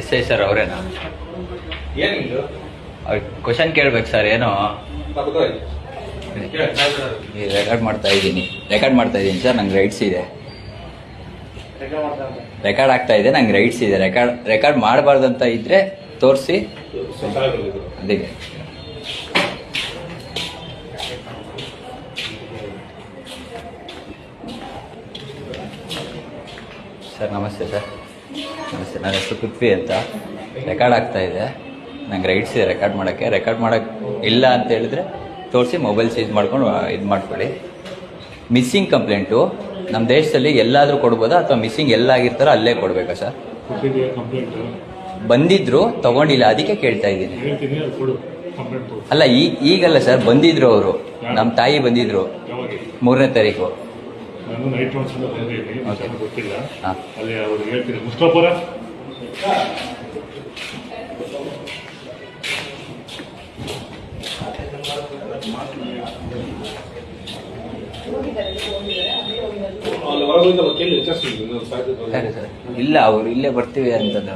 S I sir ಅವರೇನಾ? Question ಕೇಳ್ಬೇಕು sir ಏನೋ? ರೆಕಾರ್ಡ್ ಮಾಡ್ತಾ ಇದ್ದೀನಿ. ರೆಕಾರ್ಡ್ ಮಾಡ್ತಾ ಇದ್ದೀನಿ ಸರ್ ನಂಗೆ ರೈಟ್ಸ್ ಇದೆ. ರೆಕಾರ್ಡ್ ಆಗ್ತಾ ಇದೆ ನಂಗೆ ರೈಟ್ಸ್ ಇದೆ. ರೆಕಾರ್ಡ್ ರೆಕಾರ್ಡ್ ಮಾಡಬಾರ್ದಂತ ಇದ್ರೆ ತೋರಿಸಿ. ಅದಕ್ಕೆ. ಸರ್ ನಮಸ್ತೆ ಸರ್. ನಮಸ್ತೆ ನನ್ನ ಹೆಸರು ಪೃಥ್ವಿ ಅಂತ ರೆಕಾರ್ಡ್ ಆಗ್ತಾ ಇದೆ. ನಂಗೆ ರೈಟ್ಸ್ ಇದೆ ರೆಕಾರ್ಡ್ ಮಾಡೋಕ್ಕೆ. ರೆಕಾರ್ಡ್ ಮಾಡೋಕ್ಕೆ ಇಲ್ಲ ಅಂತ ಹೇಳಿದ್ರೆ ತೋರಿಸಿ ಮೊಬೈಲ್ ಸೀಸ್ ಮಾಡ್ಕೊಂಡು ಇದು ಮಾಡ್ಕೊಳ್ಳಿ. ಮಿಸ್ಸಿಂಗ್ ಕಂಪ್ಲೇಂಟು ನಮ್ಮ ದೇಶದಲ್ಲಿ ಎಲ್ಲಾದರೂ ಕೊಡ್ಬೋದಾ ಅಥವಾ ಮಿಸ್ಸಿಂಗ್ ಎಲ್ಲಾಗಿರ್ತಾರೋ ಅಲ್ಲೇ ಕೊಡಬೇಕಾ ಸರ್? ಬಂದಿದ್ರು ತಗೊಂಡಿಲ್ಲ ಅದಕ್ಕೆ ಕೇಳ್ತಾ ಇದ್ದೀನಿ. ಅಲ್ಲ ಈ ಈಗಲ್ಲ ಸರ್ ಬಂದಿದ್ರು ಅವರು. ನಮ್ಮ ತಾಯಿ ಬಂದಿದ್ರು. ಮೂರನೇ ತಾರೀಕು. ನಾನು ನೈಟ್ ಒಂದ್ಸಲ ಬಂದಿದ್ದೀನಿ. ಚೆನ್ನಾಗಿ ಗೊತ್ತಿಲ್ಲ. ಹಾಂ. ಅಲ್ಲಿ ಅವ್ರು ಹೇಳ್ತೀನಿ ಮುಸ್ತಾಪುರ ಅಲ್ಲಿ ಕೇಳಿ ಸಾಧ್ಯ ಸರಿ ಸರ್. ಇಲ್ಲ ಅವರು ಇಲ್ಲೇ ಬರ್ತೀವಿ ಅಂತಂದ್ರೆ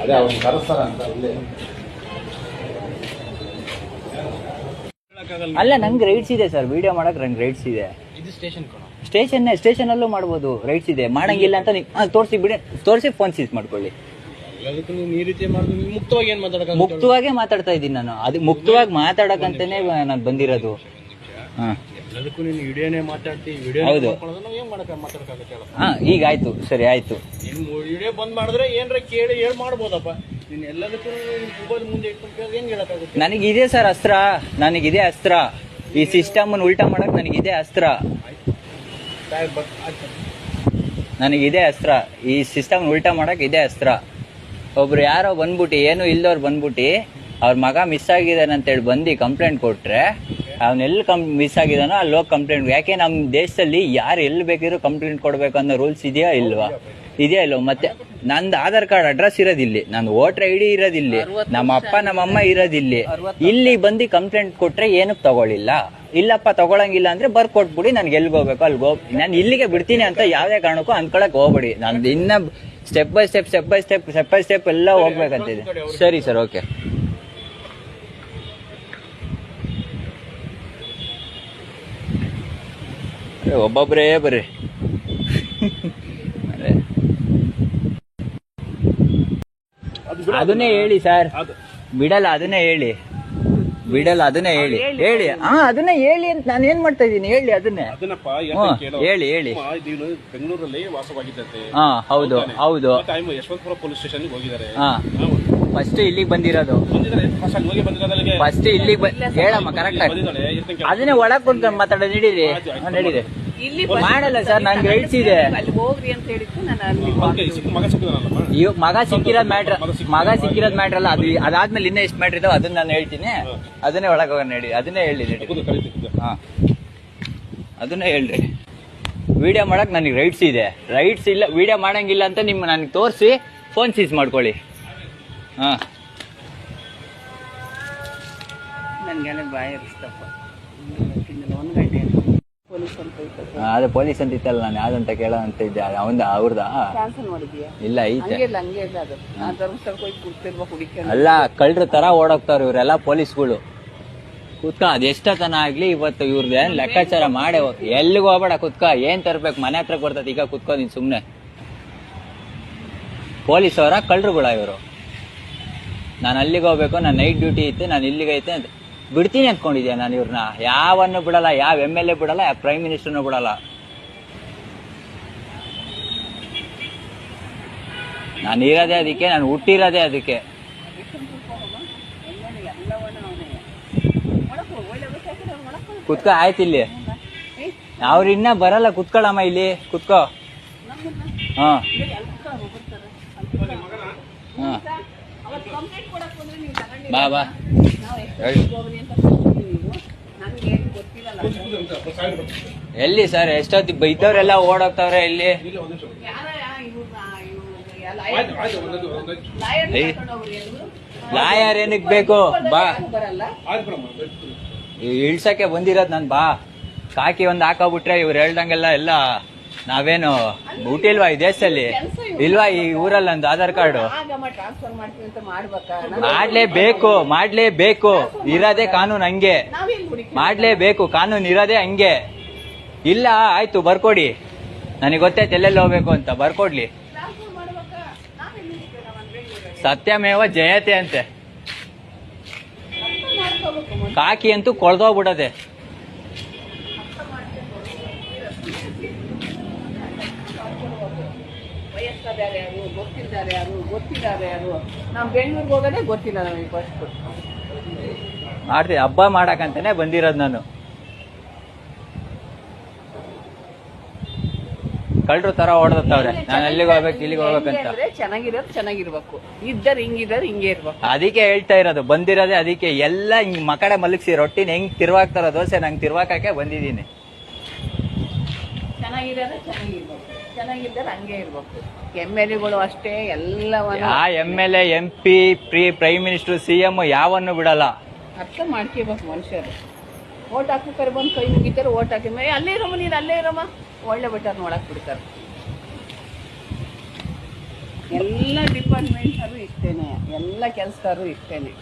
ಅದೇ. ಅವ್ರು ಕರೆಸ್ತಾರ ಅಂತ ಇಲ್ಲೇ. ಅಲ್ಲ ನಂಗೆ ರೈಟ್ಸ್ ಇದೆ ಸರ್ ವಿಡಿಯೋ ಮಾಡಕ್ ನಂಗೆ ರೈಟ್ಸ್ ಇದೆ. ಇದು ಸ್ಟೇಷನ್ ಕಣ ಸ್ಟೇಷನ್ ಸ್ಟೇಷನ್ ಅಲ್ಲೂ ಮಾಡ್ಬೋದು ರೈಟ್ಸ್ ಇದೆ. ಮಾಡಂಗಿಲ್ಲ ಅಂತ ನೀವು ತೋರಿಸಿ ಬಿಡಿ. ತೋರಿಸಿ ಫೋನ್ ಸೀಸ್ ಮಾಡ್ಕೊಳ್ಳಿ. ಮುಕ್ತವಾಗಿ ಏನು ಮಾತಾಡಕ ಮುಕ್ತವಾಗೇ ಮಾತಾಡ್ತಾ ಇದ್ದೀನಿ ನಾನು. ಅದು ಮುಕ್ತವಾಗಿ ಮಾತಾಡಕಂತಾನೆ ನಾನು ಬಂದಿರೋದು. ಹಾಂ. ಎಲ್ಲದಕ್ಕೂ ನೀನು ವಿಡಿಯೋನೇ ಮಾತಾಡ್ತಿ ವಿಡಿಯೋ ಹೌದು. ನಾವು ಏನು ಮಾಡಕ ಮಾತಾಡಕ್ಕಾಗತ್ತೆ ಹೇಳು. ಹಾಂ ಈಗ ಆಯ್ತು. ಸರಿ ಆಯ್ತು. ವಿಡಿಯೋ ಬಂದ್ ಮಾಡಿದ್ರೆ ಏನ್ರ ಕೇಳಿ ಹೇಳ್ ಮಾಡ್ಬೋದಪ್ಪ? ನೀನು ಎಲ್ಲದಕ್ಕೂ ಮೊಬೈಲ್ ಮುಂದೆ ಇಟ್ಕೊಂಡು ಕೇಳಿದ್ರೆ ಹೆಂಗೆ ಹೇಳಕ್ಕಾಗುತ್ತೆ? ನನಗಿದೆ ಸರ್ ಅಸ್ತ್ರ. ನನಗಿದೆ ಅಸ್ತ್ರ. ಈ ಸಿಸ್ಟಮ್ ಉಲ್ಟಾ ಮಾಡಕ್ ನನಗಿದೆ ಅಸ್ತ್ರ. ಟೈರ್ ಬಟ್ ಆಯ್ತು. ನನಗಿದೆ ಅಸ್ತ್ರ. ಈ ಸಿಸ್ಟಮ್ ಉಲ್ಟಾ ಮಾಡಕ್ ಇದೆ ಅಸ್ತ್ರ. ಒಬ್ರು ಯಾರೋ ಬಂದ್ಬಿಟ್ಟು ಏನು ಇಲ್ದವ್ರು ಬಂದ್ಬಿಟ್ಟು ಅವ್ರ ಮಗ ಮಿಸ್ ಆಗಿದ್ದಾನೆ ಅಂತೇಳಿ ಬಂದು ಕಂಪ್ಲೇಂಟ್ ಕೊಟ್ರೆ ಅವನೆಲ್ಲಿ ಕಂ ಮಿಸ್ ಆಗಿದಾನೋ ಅಲ್ಲಿ ಹೋಗಿ ಕಂಪ್ಲೇಂಟ್ ಯಾಕೆ ನಮ್ಮ ದೇಶದಲ್ಲಿ ಯಾರು ಎಲ್ಲಿ ಬೇಕಿದ್ರು ಕಂಪ್ಲೇಂಟ್ ಕೊಡಬೇಕು ಅನ್ನೋ ರೂಲ್ಸ್ ಇದೆಯಾ ಇಲ್ವಾ? ಇದೆಯಾ ಇಲ್ವಾ ಮತ್ತೆ ನಂದು ಆಧಾರ್ ಕಾರ್ಡ್ ಅಡ್ರೆಸ್ ಇರೋದಿಲ್ಲಿ. ನಂದು ವೋಟರ್ ಐ ಡಿ ಇರೋದಿಲ್ಲಿ. ನಮ್ಮ ಅಪ್ಪ ನಮ್ಮ ಅಮ್ಮ ಇರೋದಿಲ್ಲಿ. ಇಲ್ಲಿ ಬಂದು ಕಂಪ್ಲೇಂಟ್ ಕೊಟ್ರೆ ಏನಕ್ಕೆ ತಗೊಳ್ಳಿಲ್ಲ? ಇಲ್ಲಪ್ಪ ತಗೊಳಂಗಿಲ್ಲ ಅಂದ್ರೆ ಬರ್ ಕೊಟ್ಬಿಡಿ ನನ್ಗೆ ಎಲ್ಲಿಗೆ ಹೋಗ್ಬೇಕು? ಅಲ್ಲಿಗೆ ಹೋಗ್ ನಾನು ಇಲ್ಲಿಗೆ ಬಿಡ್ತೀನಿ ಅಂತ ಯಾವುದೇ ಕಾರಣಕ್ಕೂ ಅನ್ಕೊಳಕ್ ಹೋಗ್ಬೇಡಿ. ನಂದು ಇನ್ನ step by step step by step step by step ಎಲ್ಲ ಹೋಗ್ಬೇಕಂತಿದೆ. ಸರಿ ಸರ್ ಓಕೆ. ಒಬ್ಬೊಬ್ಬರೇ ಬರ್ರಿ ಅದೇ. ಅದನ್ನೇ ಹೇಳಿ ಸರ್ ಬಿಡಲ್ಲ ಅದನ್ನೇ ಹೇಳಿ. ಬಿಡಲ್ಲ ಅದನ್ನೇ ಹೇಳಿ. ಹೇಳಿ. ಹಾ ಅದನ್ನೇ ಹೇಳಿ ಅಂತ ನಾನು ಏನ್ ಮಾಡ್ತಾ ಇದ್ದೀನಿ? ಹೇಳಿ ಅದನ್ನೇ. ಅದನ್ನಪ್ಪ ಹ್ಮ್, ಹೇಳಿ ಹೇಳಿ. ಬೆಂಗಳೂರಲ್ಲಿ ವಾಸವಾಗಿದ್ದಂತೆ ಹಾ ಹೌದು ಹೌದು. ಟೈಮ್ ಯಶವಂತಪುರ ಪೊಲೀಸ್ ಸ್ಟೇಷನ್ಗೆ ಹೋಗಿದ್ದಾರೆ. ಹಾ. ಫಸ್ಟ್ ಇಲ್ಲಿಗೆ ಬಂದಿರೋದು. ಬಂದಿದ್ದಾರೆ. ಅಲ್ಲಿ ಹೋಗಿ ಅಲ್ಲಿಗೆ. ಫಸ್ಟ್ ಇಲ್ಲಿಗೆ ಬಂದ್ ಹೇಳಮ್ಮ ಕರೆಕ್ಟ್ ಆಗಿ. ಬಂದಿದ್ದಾಳೆ. ಇರ್ತಂಗೆ ಅದನ್ನೇ ಒಳಗ್ ಕುಂತ ಮಾತಾಡೋದು ನಡೀರಿ. ಹಾ, ನಡೀರಿ. ಇಲ್ಲಿ ಮಾಡಲ್ಲ ಸರ್ ನಂಗೆ ರೈಟ್ಸ್ ಇದೆ ಅಲ್ಲಿ ಹೋಗ್ರಿ ಅಂತ ಹೇಳಿದ್ದು ನಾನು ಅಲ್ಲಿ ಮಗ ಸಿಕ್ಕಿರೋದ್ ಮ್ಯಾಟ್ರ್ ಮಗ ಸಿಕ್ಕಿರೋದ್ ಮ್ಯಾಟ್ರ್ ಅಲ್ಲ ಅದು ಅದಾದ್ಮೇಲೆ ಇನ್ನೇ ಎಷ್ಟು ಮ್ಯಾಟ್ರ್ ಇದಾವೆ ಅದನ್ನ ನಾನು ಹೇಳ್ತೀನಿ. ಅದನ್ನೇ ಒಳಗೆ ಹೋಗೋಣ ಹೇಳಿ ಅದನ್ನೇ ಹೇಳಿ ಹಾ. ಅದನ್ನೇ ಹೇಳ್ರಿ ವಿಡಿಯೋ ಮಾಡಕ್ ನನಗೆ ರೈಟ್ಸ್ ಇದೆ. ರೈಟ್ಸ್ ಇಲ್ಲ ವಿಡಿಯೋ ಮಾಡಂಗಿಲ್ಲ ಅಂತ ನಿಮ್ಮ ನನಗೆ ತೋರಿಸಿ ಫೋನ್ ಸೀಸ್ ಮಾಡ್ಕೊಳ್ಳಿ. ಹಾಂ. ನನಗೆ ಬಾಯಿ ಇರಿಸ್ತಪ್ಪ ಒಂದು ಗಂಟೆ ಪೊಲೀಸ್ ಅಂತ ಇತ್ತು ಅದೇ ಪೊಲೀಸ್ ಅಂತ ಇತ್ತಲ್ಲ ನಾನು ಯಾವ್ದಂತ ಕೇಳೋ ಅಂತ ಇದ್ದೆ. ಅವಂದ ಅವ್ರದ? ಕ್ಯಾನ್ಸಲ್ ಮಾಡಿದ್ಯಾ? ಇಲ್ಲ ಐತೆ ಅಲ್ಲ ಕಳ್ಳರ ತರ ಓಡೋಗ್ತಾರ ಇವರೆಲ್ಲ ಪೊಲೀಸ್ಗಳು. ಕುತ್ಕ ಅದೆಷ್ಟತನ ಆಗ್ಲಿ ಇವತ್ತು ಇವ್ರದ್ದು ಲೆಕ್ಕಾಚಾರ ಮಾಡೇ ಎಲ್ಲಿಗೂ ಹೋಗ್ಬೇಡ ಕುತ್ಕ. ಏನ್ ತರ್ಬೇಕು? ಮನೆ ಹತ್ರ ಬರ್ತದೆ ಈಗ ಕುತ್ಕೋ ನೀನ್ ಸುಮ್ನೆ. ಪೊಲೀಸ್ ಅವರ ಕಳ್ಳರುಗಳ ಇವರು? ನಾನು ಅಲ್ಲಿಗೆ ಹೋಗ್ಬೇಕು ನಾನು ನೈಟ್ ಡ್ಯೂಟಿ ಐತೆ ನಾನು ಇಲ್ಲಿಗೆ ಐತೆ ಅಂತ. ಬಿಡ್ತೀನಿ ಅಂದ್ಕೊಂಡಿದ್ದೆ ನಾನು ಇವ್ರನ್ನ? ಯಾವನ್ನು ಬಿಡಲ್ಲ, ಯಾವ ಎಂ ಎಲ್ ಎ ಬಿಡಲ್ಲ, ಯಾವ ಪ್ರೈಮ್ ಮಿನಿಸ್ಟರ್ನೂ ಬಿಡಲ್ಲ. ನಾನು ಇರೋದೇ ಅದಕ್ಕೆ, ನಾನು ಹುಟ್ಟಿರೋದೇ ಅದಕ್ಕೆ. ಕುತ್ಕೋ, ಆಯ್ತು ಇಲ್ಲಿ. ಅವ್ರು ಇನ್ನ ಬರಲ್ಲ, ಕುತ್ಕೊಳ್ಳಮ್ಮ ಇಲ್ಲಿ, ಕುತ್ಕೋ. ಹಾ. ಬಾ ಬಾ. ಎಲ್ಲಿ ಸರ್ ಎಷ್ಟೊತ್ತಿ ಬೈದವ್ರೆಲ್ಲ ಓಡೋಗ್ತಾವ್ರೆ ಇಲ್ಲಿ ಲಾಯರ್ ಏಯ್. ಕರ್ಕೊಂಡು ಹೋಗ್ರಿ ಎಲ್ರು. ಲಾಯರ್ ಏನಕ್ ಬೇಕು ಬಾ ಇಳ್ಸಕ್ಕೆ ಬಂದಿರೋದು ನಾನು ಬಾ ಕಾಕಿ ಒಂದು ಹಾಕೋಬಿಟ್ರೆ ಇವ್ರು ಹೇಳ್ದಂಗೆಲ್ಲ ಎಲ್ಲ ನಾವೇನು ಊಟಿಲ್ವಾ ಈ ದೇಶದಲ್ಲಿ? ಇಲ್ವಾ ಈ ಊರಲ್ಲಿ ನಂದು ಆಧಾರ್ ಕಾರ್ಡು? ಮಾಡ್ಲೇಬೇಕು ಮಾಡ್ಲೇಬೇಕು. ಇರೋದೇ ಕಾನೂನು ಹಂಗೆ. ಮಾಡ್ಲೇಬೇಕು ಕಾನೂನು ಇರೋದೇ ಹಂಗೆ. ಇಲ್ಲ ಆಯ್ತು ಬರ್ಕೊಡಿ. ನನಗೆ ಗೊತ್ತೈತೆ ಎಲ್ಲೆಲ್ಲಿ ಹೋಗ್ಬೇಕು ಅಂತ ಬರ್ಕೊಡ್ಲಿ. ಸತ್ಯಮೇವ ಜಯತೆ ಅಂತೆ. ಕಾಕಿ ಅಂತೂ ಕೊಳ್ದೋಗ್ಬಿಡದೆ. ವಯಸ್ಸಾದವ್ರು ಯಾರು ಗೊತ್ತಿದ್ದಾರೆ ಯಾರು ಗೊತ್ತಿದ್ದಾರೆ ಯಾರು? ನಾವು ಬೆಂಗಳೂರಿಗೆ ಹೋಗೋದೇ ಗೊತ್ತಿಲ್ಲ ನಮಗೆ ಫಸ್ಟ್ ಮಾಡ್ತೀನಿ ಹಬ್ಬ ಮಾಡಕ್ಕಂತಾನೆ ಬಂದಿರೋದು ನಾನು. ಕಳ್ಳರು ತರ ಹೊಡೆದತ್ತವ್ರೆ ನಾನು ಎಲ್ಲಿಗೆ ಹೋಗ್ಬೇಕು ಇಲ್ಲಿಗೆ ಹೋಗ್ಬೇಕಂತ ಚೆನ್ನಾಗಿರೋದು ಚೆನ್ನಾಗಿರ್ಬೇಕು. ಇದ್ದಾರೆ ಹಿಂಗಿದ್ದಾರೆ ಹಿಂಗೆ ಇರ್ಬೇಕು. ಅದಕ್ಕೆ ಹೇಳ್ತಾ ಇರೋದು ಬಂದಿರೋದೇ ಅದಕ್ಕೆ. ಎಲ್ಲ ಹಿಂಗ್ ಮಕಡೆ ಮಲಗಿಸಿ ರೊಟ್ಟಿನ ಹೆಂಗ್ ತಿರ್ವಾಕ್ತಾರ ದೋಸೆ ನಂಗೆ ತಿರ್ವಾಕಕ್ಕೆ ಬಂದಿದ್ದೀನಿ. ಚೆನ್ನಾಗಿರೋದು ಚೆನ್ನಾಗಿರ್ಬೇಕು. ಚೆನ್ನಾಗಿದ್ದಾರೆ ಹಂಗೆ ಇರ್ಬೇಕು. ಎಂ ಎಲ್ ಎಗಳು ಅಷ್ಟೇ ಎಲ್ಲವನ್ನ ಆ M L A M P pre prime minister C M ಯಾವನ್ನು ಬಿಡಲ್ಲ. ಅರ್ಥ ಮಾಡ್ಕೋಬೇಕು ಮನುಷ್ಯರು. ಓಟ್ ಹಾಕ್ಬೇಕಾರೆ ಬಂದು ಕೈ ಮುಗಿತಾರೆ ಓಟ್ ಹಾಕಿದ ಮೇಲೆ ಅಲ್ಲೇ ಇರಮ್ಮ ನೀನು ಅಲ್ಲೇ ಇರಮ್ಮ. ಒಳ್ಳೆ ಬೆಟರ್ ನೋಡಕ್ ಬಿಡ್ತಾರೆ. ಎಲ್ಲ ಡಿಪಾರ್ಟ್ಮೆಂಟ್ಸರು ಇಷ್ಟೇನೆ. ಎಲ್ಲ ಕೆಲಸಗಾರರು ಇಷ್ಟೇನೆ.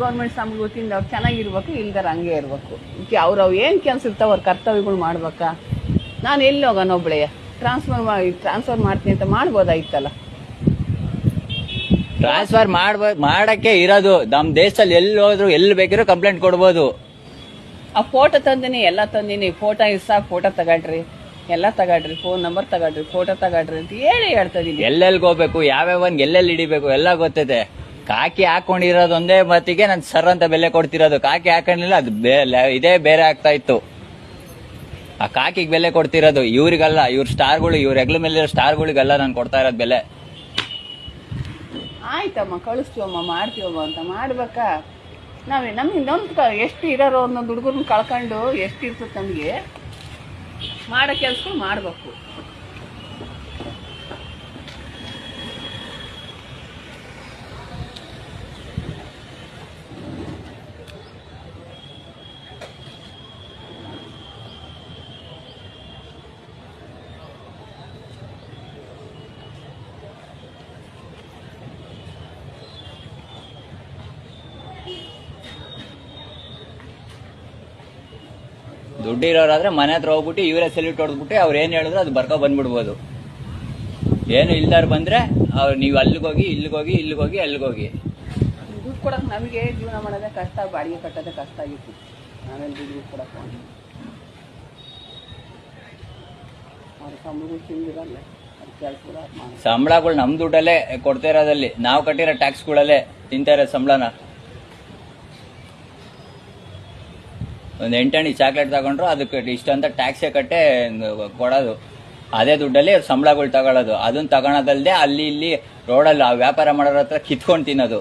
ಗೌರ್ಮೆಂಟ್ ಸಂಬಳ ಗೊತ್ತಿಂದ ಅವ್ರು ಚೆನ್ನಾಗಿರ್ಬೇಕು ಇಲ್ದಾರ ಹಂಗೆ ಇರ್ಬೇಕು. ಅವ್ರು ಅವ್ರು ಅವು ಏನು ಕೆಲಸ ಇರ್ತಾವ ಅವ್ರ ಕರ್ತವ್ಯಗಳು ಮಾಡ್ಬೇಕಾ? ನಾನು ಎಲ್ಲಿ ಹೋಗೋಣ ಒಬ್ಳೆಯ ಟ್ರಾನ್ಸ್ಫರ್ ಮಾಡಿ ಟ್ರಾನ್ಸ್ಫರ್ ಮಾಡ್ತೀನಿ ಅಂತ ಮಾಡ್ಬೋದಾಗಿತ್ತಲ್ಲ ಟ್ರಾನ್ಸ್ಫರ್ ಮಾಡ್ಬ ಮಾಡಕ್ಕೆ ಇರೋದು. ನಮ್ಮ ದೇಶದಲ್ಲಿ ಎಲ್ಲಿ ಹೋದ್ರು ಎಲ್ಲಿ ಬೇಕಿರೋ ಕಂಪ್ಲೇಂಟ್ ಕೊಡ್ಬೋದು. ಆ ಫೋಟೋ ತಂದಿನಿ ಎಲ್ಲ ತಂದಿನಿ. ಫೋಟೋ ಇಷ್ಟ ಫೋಟೋ ತಗೊಳ್ರಿ. ಎಲ್ಲ ತಗೊಳ್ರಿ. ಫೋನ್ ನಂಬರ್ ತಗೊಳ್ರಿ. ಫೋಟೋ ತಗೊಳ್ರಿ ಅಂತ ಹೇಳಿ ಹೇಳ್ತಾ ಇದೀನಿ. ಎಲ್ಲೆಲ್ಲಿ ಹೋಗ್ಬೇಕು ಯಾವ್ಯಾವನ್ ಎಲ್ಲೆಲ್ಲಿ ಹಿಡಿಬೇಕು ಎಲ್ಲ ಗೊತ್ತೈತೆ ಕಾಕಿ ಹಾಕೊಂಡಿರೋದು ಒಂದೇ ಮತ್ತಿಗೆ ನಾನು ಸರ್ ಅಂತ ಬೆಲೆ ಕೊಡ್ತಿರೋದು. ಕಾಕಿ ಹಾಕೊಂಡಿಲ್ಲ, ಅದು ಇದೇ ಬೇರೆ ಆಗ್ತಾ ಇತ್ತು. ಆ ಕಾಕಿಗೆ ಬೆಲೆ ಕೊಡ್ತಿರೋದು ಇವ್ರಿಗಲ್ಲ, ಇವ್ರ ಸ್ಟಾರ್ಗಳು, ಇವ್ರ ಹೆಗ್ಲ ಮೇಲೆ ಸ್ಟಾರ್ಗಳಿಗೆಲ್ಲ ನಾನು ಕೊಡ್ತಾ ಇರೋದು ಬೆಲೆ. ಆಯ್ತಮ್ಮ, ಕಳಿಸ್ತೀವಮ್ಮ, ಮಾಡ್ತೀವಮ್ಮ ಅಂತ ಮಾಡ್ಬೇಕಾ? ನಾವೇ, ನಮ್ಗೆ ಇನ್ನೊಂದು ಎಷ್ಟು ಇರೋರು ಒಂದೊಂದು ಹುಡುಗರನ್ನ ಕಳ್ಕೊಂಡು ಎಷ್ಟು ಇರ್ತದೆ ನಮಗೆ? ಮಾಡೋ ಕೆಲಸ ಮಾಡ್ಬೇಕು. ದುಡ್ಡಿರೋರಾದ್ರೆ ಮನೆ ಹತ್ರ ಹೋಗ್ಬಿಟ್ಟು ಇವರೇ ಸೆಲ್ಯೂಟ್ ಹೊಡೆದ್ಬಿಟ್ಟು ಅವ್ರು ಏನು ಹೇಳಿದ್ರು ಅದು ಬರ್ಕೊ ಬಂದ್ಬಿಡ್ಬೋದು. ಏನು ಇಲ್ದಾರು ಬಂದ್ರೆ ಅವ್ರು ನೀವು ಅಲ್ಲಿಗೋಗಿ ಇಲ್ಲಿಗೋಗಿ ಇಲ್ಲಿಗೋಗಿ ಅಲ್ಲಿಗೋಗಿ ದುಡ್ಡು ಕೊಡೋಕೆ ನಮಗೆ ಜೀವನ ಮಾಡೋದೇ ಕಷ್ಟ ಬಾಡಿಗೆ ಕಟ್ಟೋದೇ ಕಷ್ಟ ಆಗಿತ್ತು. ನಾವೆಲ್ಲ ದುಡ್ಡು ಕೊಡೋಕೆ ಸಂಬಳಗಳು ನಮ್ ದುಡ್ಡಲ್ಲೇ ಕೊಡ್ತಾ ಇರೋದಲ್ಲಿ. ನಾವು ಕಟ್ಟಿರೋ ಟ್ಯಾಕ್ಸ್ಗಳಲ್ಲೇ ತಿಂತಾ ಇರೋ ಸಂಬಳನ. ಒಂದು ಎಂಟಣಿ ಚಾಕ್ಲೇಟ್ ತಗೊಂಡ್ರು ಅದಕ್ಕೆ ಇಷ್ಟಂತ ಟ್ಯಾಕ್ಸೇ ಕಟ್ಟೆ ಕೊಡೋದು. ಅದೇ ದುಡ್ಡಲ್ಲಿ ಸಂಬಳಗಳು ತಗೊಳ್ಳೋದು ಅದನ್ನ ತಗೊಳೋದಲ್ಲದೆ ಅಲ್ಲಿ ಇಲ್ಲಿ ರೋಡಲ್ಲಿ ಆ ವ್ಯಾಪಾರ ಮಾಡೋರ ಹತ್ರ ಕಿತ್ಕೊಂಡು ತಿನ್ನೋದು.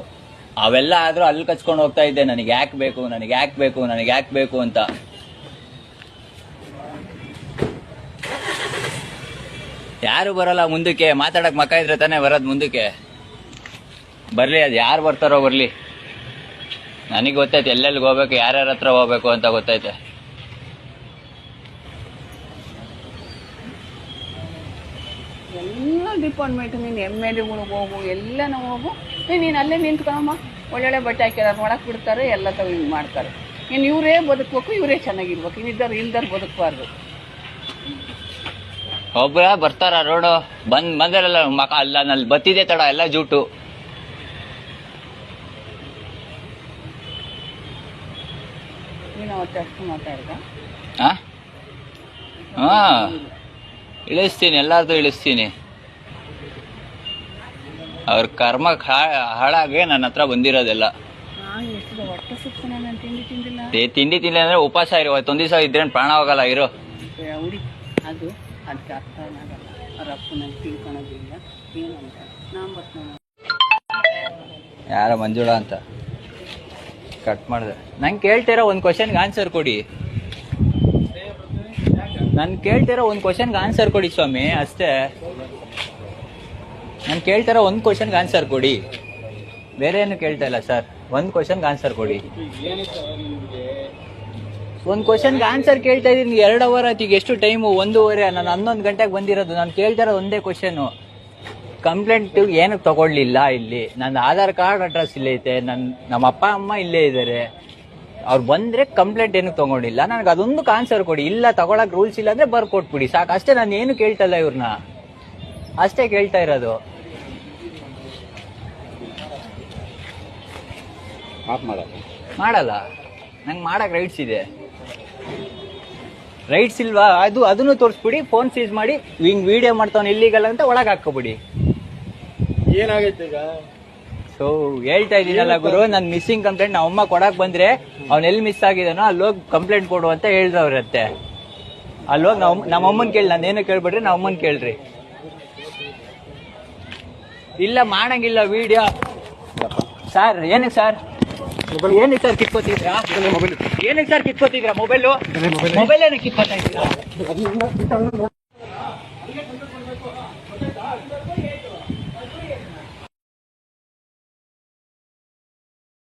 ಅವೆಲ್ಲ ಆದ್ರೂ ಅಲ್ಲಿ ಕಚ್ಕೊಂಡು ಹೋಗ್ತಾ ಇದ್ದೆ. ನನಗೆ ಯಾಕೆ ಬೇಕು, ನನಗೆ ಯಾಕೆ ಬೇಕು, ನನಗೆ ಯಾಕೆ ಬೇಕು ಅಂತ. ಯಾರು ಬರಲ್ಲ ಮುಂದಕ್ಕೆ? ಮಾತಾಡಕ್ಕೆ ಮಕ್ಕ ಇದ್ರೆ ತಾನೇ ಬರೋದು ಮುಂದಕ್ಕೆ. ಬರಲಿ, ಅದು ಯಾರು ಬರ್ತಾರೋ ಬರ್ಲಿ. ನನಗೆ ಗೊತ್ತೈತೆ ಎಲ್ಲೆಲ್ಲಿಗೆ ಹೋಗ್ಬೇಕು ಯಾರ್ಯಾರ ಹತ್ರ ಹೋಗ್ಬೇಕು ಅಂತ ಗೊತ್ತೈತೆ. ಎಲ್ಲ ಡಿಪಾರ್ಟ್ಮೆಂಟ್ ನೀನು ಎಂ ಎಲ್ ಎಗಳಿಗೆ ಹೋಗು ಎಲ್ಲನೂ ಹೋಗು. ನೀನು ಅಲ್ಲೇ ನಿಂತ್ಕೊಳಮ್ಮ ಒಳ್ಳೊಳ್ಳೆ ಬಟ್ಟೆ ಹಾಕಿದಾರೆ ನೋಡಕ್ಕೆ ಬಿಡ್ತಾರೆ ಎಲ್ಲ ತಗೋ ಹಿಂಗೆ ಮಾಡ್ತಾರೆ. ಇನ್ನು ಇವರೇ ಬದುಕಬೇಕು ಇವರೇ ಚೆನ್ನಾಗಿರ್ಬೇಕು. ಇನ್ನಿದ್ದಾರೆ ಇಲ್ದಾರು ಬದುಕಬಾರ್ದು. ಒಬ್ಬರ ಬರ್ತಾರ ರೋಡು ಬಂದ್ ಬಂದಿರಲ್ಲ ಮಕ ಅಲ್ಲ ನಲ್ಲಿ ಬತ್ತಿದೆ ತಡ ಎಲ್ಲ ಜೂಟು. ಹಾ ಇಳಿಸ್ತೀನಿ ಎಲ್ಲಾರ್ದು ಇಳಿಸ್ತೀನಿ. ಅವ್ರ ಕರ್ಮ ಹಾಳಾಗೆ ನನ್ನ ಹತ್ರ ಬಂದಿರೋದೆಲ್ಲ. ತಿಂಡಿ ತಿಂದಿಲ್ಲ. ತಿಂಡಿ ಅಂದ್ರೆ ಉಪವಾಸ ಇರೋ ಒಂದ್ ದಿವಸ ಇದ್ರೆ ಪ್ರಾಣ ಹೋಗಲ್ಲ ಇರೋ. ಯಾರ ಮಂಜುಳಾ ಅಂತ? ಕಟ್ ಮಾಡಿದೆ. ನಂಗೆ ಕೇಳ್ತಿರೋ ಒಂದು ಕ್ವಶನ್ಗೆ ಆನ್ಸರ್ ಕೊಡಿ. ನಾನು ಕೇಳ್ತಿರೋ ಒಂದು ಕ್ವಶನ್ಗೆ ಆನ್ಸರ್ ಕೊಡಿ ಸ್ವಾಮಿ, ಅಷ್ಟೇ. ನಾನು ಕೇಳ್ತಿರೋ ಒಂದು ಕ್ವಶನ್ಗೆ ಆನ್ಸರ್ ಕೊಡಿ. ಬೇರೆ ಏನು ಕೇಳ್ತಾ ಇಲ್ಲ ಸರ್. ಒಂದು ಕ್ವಶನ್ಗೆ ಆನ್ಸರ್ ಕೊಡಿ. ಒಂದು ಕ್ವಶನ್ಗೆ ಆನ್ಸರ್ ಕೇಳ್ತಾ ಇದ್ದೀನಿ ಎರಡು ಅವರ್ ಆಯ್ತು, ಈಗ ಎಷ್ಟು ಟೈಮು ಒಂದೂವರೆ ನಾನು ಹನ್ನೊಂದು ಗಂಟೆಗೆ ಬಂದಿರೋದು. ನಾನು ಕೇಳ್ತಾ ಇರೋದು ಒಂದೇ ಕ್ವಶನು ಕಂಪ್ಲೇಂಟ್ ಏನಕ್ಕೆ ತಗೊಳ್ಳಿಲ್ಲ ಇಲ್ಲಿ. ನನ್ನ ಆಧಾರ್ ಕಾರ್ಡ್ ಅಡ್ರೆಸ್ ಇಲ್ಲೇ ಐತೆ. ನನ್ನ ನಮ್ಮ ಅಪ್ಪ ಅಮ್ಮ ಇಲ್ಲೇ ಇದ್ದಾರೆ ಅವ್ರು ಬಂದರೆ ಕಂಪ್ಲೇಂಟ್ ಏನಕ್ಕೆ ತಗೊಂಡಿಲ್ಲ. ನನಗೆ ಅದೊಂದು ಆನ್ಸರ್ ಕೊಡಿ. ಇಲ್ಲ ತಗೊಳಕ್ಕೆ ರೂಲ್ಸ್ ಇಲ್ಲ ಅಂದರೆ ಬರ್ಕೊಟ್ಬಿಡಿ. ಸಾಕು. ಅಷ್ಟೇ ನಾನು ಏನು ಕೇಳ್ತಲ್ಲ ಇವ್ರನ್ನ ಅಷ್ಟೇ ಕೇಳ್ತಾ ಇರೋದು. ಮಾಡಲ್ಲ. ನಂಗೆ ಮಾಡಕ್ಕೆ ರೈಟ್ಸ್ ಇದೆ. ರೈಟ್ಸ್ ಇಲ್ವಾ? ಅದು ಅದನ್ನು ತೋರಿಸ್ಬಿಡಿ. ಫೋನ್ ಸೀಸ್ ಮಾಡಿ. ಹಿಂಗೆ ವಿಡಿಯೋ ಮಾಡ್ತಾವ್ ಇಲ್ಲಿಗಲ್ಲ ಅಂತ ಒಳಗೆ ಹಾಕೋಬಿಡಿ ಏನಾಗೈತೆ ಈಗ? ಸೊ ಹೇಳ್ತಾ ಇದೀನಲ್ಲ ಗುರು ನನ್ ಮಿಸ್ಸಿಂಗ್ ಕಂಪ್ಲೇಂಟ್ ನಮ್ಮ ಅಮ್ಮ ಕೊಡಕ್ ಬಂದ್ರೆ ಅವ್ನ್ ಎಲ್ಲಿ ಮಿಸ್ ಆಗಿದಾನೋ ಅಲ್ಲಿ ಹೋಗಿ ಕಂಪ್ಲೇಂಟ್ ಕೊಡು ಅಂತ ಹೇಳ್ದವ್ರತ್ತೆ ಅಲ್ಲಿ ಹೋಗಿ ನಾವು ನಮ್ಮ ಅಮ್ಮನ್ ಕೇಳಿ ನಾನು ಏನು ಕೇಳ್ಬಿಡ್ರಿ ನಮ್ಮ ಅಮ್ಮನ್ ಕೇಳ್ರಿ. ಇಲ್ಲ ಮಾಡಂಗಿಲ್ಲ ವಿಡಿಯೋ ಸರ್ ಏನಕ್ಕೆ ಸರ್ ಏನಕ್ಕೆ ಸರ್ ಕಿತ್ಕೋತಿದ್ರಾ? ಏನಕ್ಕೆ ಸರ್ ಕಿತ್ಕೋತಿದ್ರಾ ಮೊಬೈಲು ಮೊಬೈಲ್ ಏನಕ್ಕೆ ಕಿತ್ಕೋತಾ ಇದ್ದೀರಾ?